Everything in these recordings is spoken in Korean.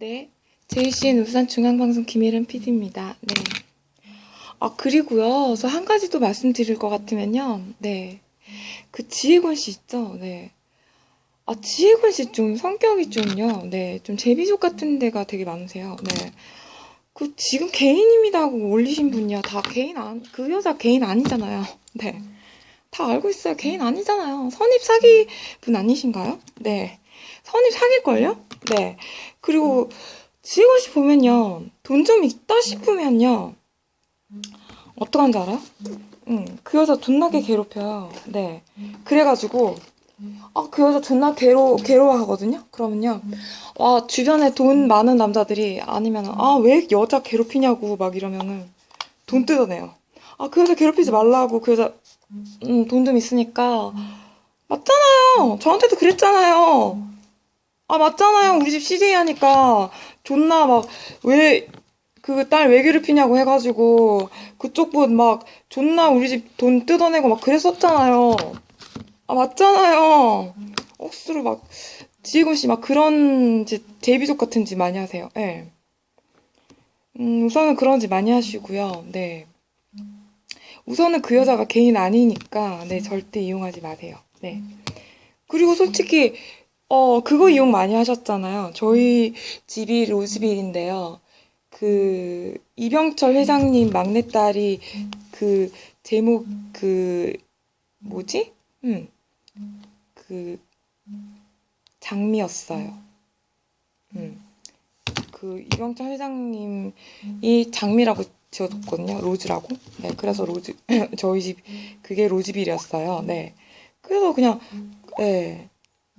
네, JCN 울산 중앙방송 김혜련 PD입니다. 네. 아, 그리고요, 저한 가지 또 말씀드릴 것 같으면요, 네. 그 지혜권 씨 있죠? 네. 아, 지혜권 씨좀 성격이 좀요, 네. 좀 제비족 같은 데가 되게 많으세요. 네. 그 지금 개인입니다 하고 올리신 분이야. 다 개인 안, 그 여자 개인 아니잖아요. 네. 다 알고 있어요. 개인 아니잖아요. 선입 사기 분 아니신가요? 네. 선입 사귈걸요? 네. 그리고 씨 보면요. 돈 좀 있다 싶으면요. 어떡한지 알아요? 응. 그 여자 존나게 괴롭혀요. 네. 그래가지고 아, 그 여자 존나 괴로, 괴로워하거든요? 그러면요. 와, 주변에 돈 많은 남자들이 아니면, 아, 왜 여자 괴롭히냐고 막 이러면은 돈 뜯어내요. 아, 그 여자 괴롭히지 말라고, 그 여자, 음, 돈 좀 있으니까. 맞잖아요! 저한테도 그랬잖아요! 아, 맞잖아요! 우리 집 CJ 하니까 존나 막, 왜, 그 딸 왜 괴롭히냐고 해가지고, 그쪽 분 막 존나 우리 집 돈 뜯어내고 막 그랬었잖아요. 아, 맞잖아요. 억수로 막, 지혜곤 씨막 그런 제, 제비족 같은 짓 많이 하세요. 예. 음, 우선은 그런 짓 많이 하시고요. 네. 우선은 그 여자가 개인 아니니까, 네, 절대 이용하지 마세요. 네. 그리고 솔직히, 어, 그거 이용 많이 하셨잖아요. 저희 집이 로즈빌인데요. 그, 이병철 회장님 막내딸이 그, 제목, 그, 뭐지? 음, 그, 장미였어요. 음. 그, 이병철 회장님이 장미라고 지어뒀거든요. 로즈라고. 네, 그래서 로즈, 저희 집, 그게 로즈빌이었어요. 네. 그래서 그냥, 네.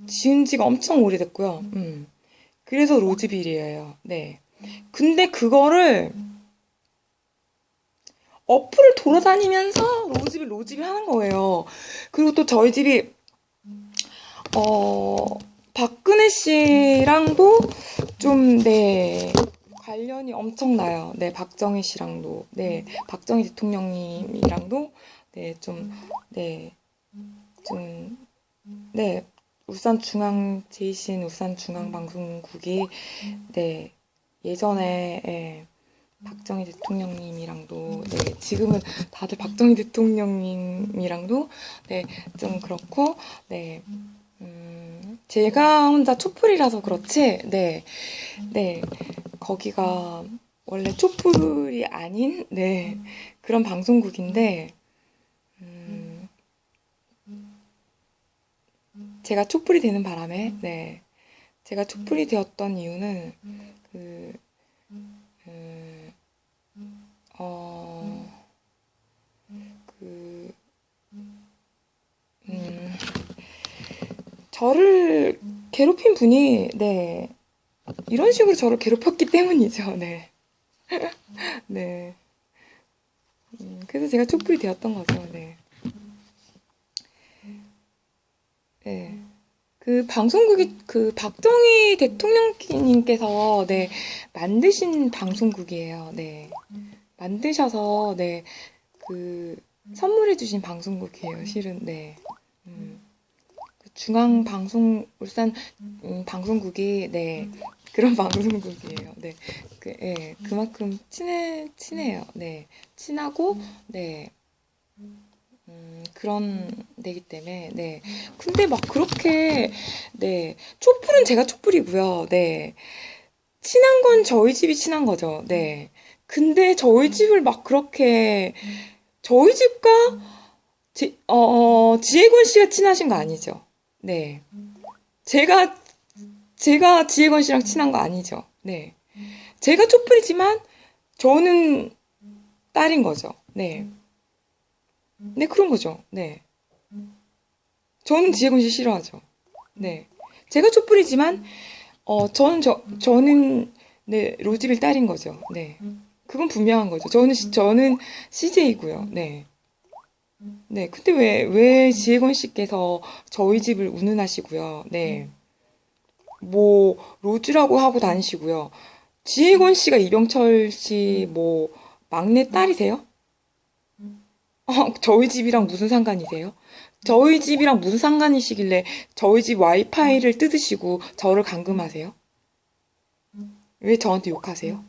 지은 지가 엄청 오래됐고요. 음. 그래서 로즈빌이에요. 네. 근데 그거를, 어플을 돌아다니면서 로즈빌, 로즈빌 하는 거예요. 그리고 또 저희 집이, 어, 박근혜 씨랑도 좀, 네, 관련이 엄청나요. 네, 박정희 씨랑도, 네, 박정희 대통령님이랑도, 네, 좀, 네, 좀, 네, 울산 중앙, 제이신 울산 중앙방송국이, 네, 예전에, 예, 박정희 대통령님이랑도, 네, 지금은 다들 박정희 대통령님이랑도, 네, 좀 그렇고, 네, 음, 제가 혼자 촛불이라서 그렇지, 네, 네, 거기가 원래 촛불이 아닌, 네, 그런 방송국인데, 음, 제가 촛불이 되는 바람에, 네, 제가 촛불이 되었던 이유는, 그, 음, 어, 그, 음, 저를 괴롭힌 분이, 네, 이런 식으로 저를 괴롭혔기 때문이죠, 네. 네. 음, 그래서 제가 촛불이 되었던 거죠, 네. 네. 그 방송국이 그 박정희 대통령님께서 네 만드신 방송국이에요. 네 만드셔서 네 그 선물해 주신 방송국이에요. 실은 네 음, 그 중앙 방송 울산 음, 방송국이 네 그런 방송국이에요. 네 그, 예, 그만큼 친해 친해요. 네 친하고 네. 음, 그런 데기 때문에, 네. 근데 막 그렇게, 네. 촛불은 제가 촛불이고요. 네. 친한 건 저희 집이 친한 거죠. 네. 근데 저희 집을 막 그렇게, 저희 집과, 지, 어, 어, 지혜권 씨가 친하신 거 아니죠? 네. 제가, 제가 지혜권 씨랑 친한 거 아니죠? 네. 제가 촛불이지만, 저는 딸인 거죠. 네. 네, 그런 거죠. 네. 저는 지혜건 씨 싫어하죠. 네. 제가 촛불이지만, 어, 저는, 저, 저는, 네, 로즈빌 딸인 거죠. 네. 그건 분명한 거죠. 저는, 시- 저는 CJ고요. 네. 네. 근데 왜, 왜 지혜건 씨께서 저희 집을 운운하시고요. 네. 뭐, 로즈라고 하고 다니시고요. 지혜건 씨가 이병철 씨, 뭐, 막내 딸이세요? 어, 저희 집이랑 무슨 상관이세요? 저희 집이랑 무슨 상관이시길래 저희 집 와이파이를 뜯으시고 저를 감금하세요? 왜 저한테 욕하세요?